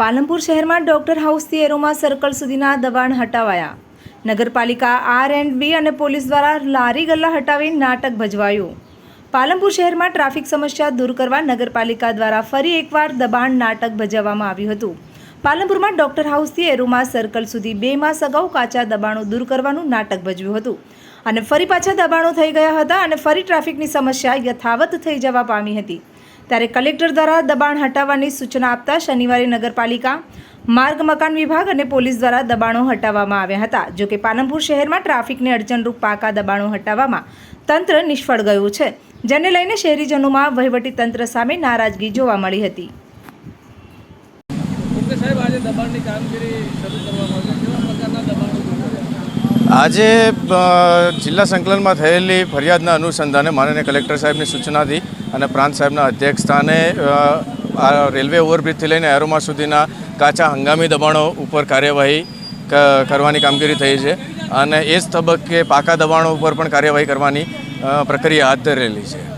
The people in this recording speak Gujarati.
પાલનપુર શહેરમાં ડોક્ટર હાઉસથી એરોમા સર્કલ સુધીના દબાણ હટાવાયા. નગરપાલિકા આર એન્ડ બી અને પોલીસ દ્વારા લારી ગલ્લા હટાવી નાટક ભજવાયું. પાલનપુર શહેરમાં ટ્રાફિક સમસ્યા દૂર કરવા નગરપાલિકા દ્વારા ફરી એકવાર દબાણ નાટક ભજવવામાં આવ્યું હતું. પાલનપુરમાં ડોક્ટર હાઉસથી એરોમા સર્કલ સુધી બે માસ અગાઉ કાચા દબાણો દૂર કરવાનું નાટક ભજવ્યું હતું. અને ફરી પાછા દબાણો થઈ ગયા હતા અને ફરી ટ્રાફિકની સમસ્યા યથાવત થઈ જવા પામી હતી. ત્યારે કલેક્ટર દ્વારા દબાણ હટાવવાની સૂચના આપતા શનિવારે નગરપાલિકા, માર્ગ મકાન વિભાગ અને પોલીસ દ્વારા દબાણો હટાવવામાં આવ્યા હતા. જોકે પાલનપુર શહેરમાં ટ્રાફિકને અડચણરૂપ પાકા દબાણો હટાવવામાં તંત્ર નિષ્ફળ ગયું છે. જેને લઈને શહેરીજનોમાં વહીવટી તંત્ર સામે નારાજગી જોવા મળી હતી. સાહેબ, આજે દબાણની કામગીરી શરૂ કરવામાં આવી કેવા પ્રકારના દબાણો દૂર કર્યા? આજે જિલ્લા સંકલનમાં થયેલી ફરિયાદના અનુસંધાને માનનીય કલેક્ટર સાહેબની સૂચનાથી અને પ્રાંત સાહેબના અધ્યક્ષ સ્થાને રેલવે ઓવરબ્રિજથી લઈને એરોમા સુધીના કાચા હંગામી દબાણો ઉપર કાર્યવાહી કરવાની કામગીરી થઈ છે અને એ જ તબક્કે પાકા દબાણો ઉપર પણ કાર્યવાહી કરવાની પ્રક્રિયા હાથ ધરેલી છે.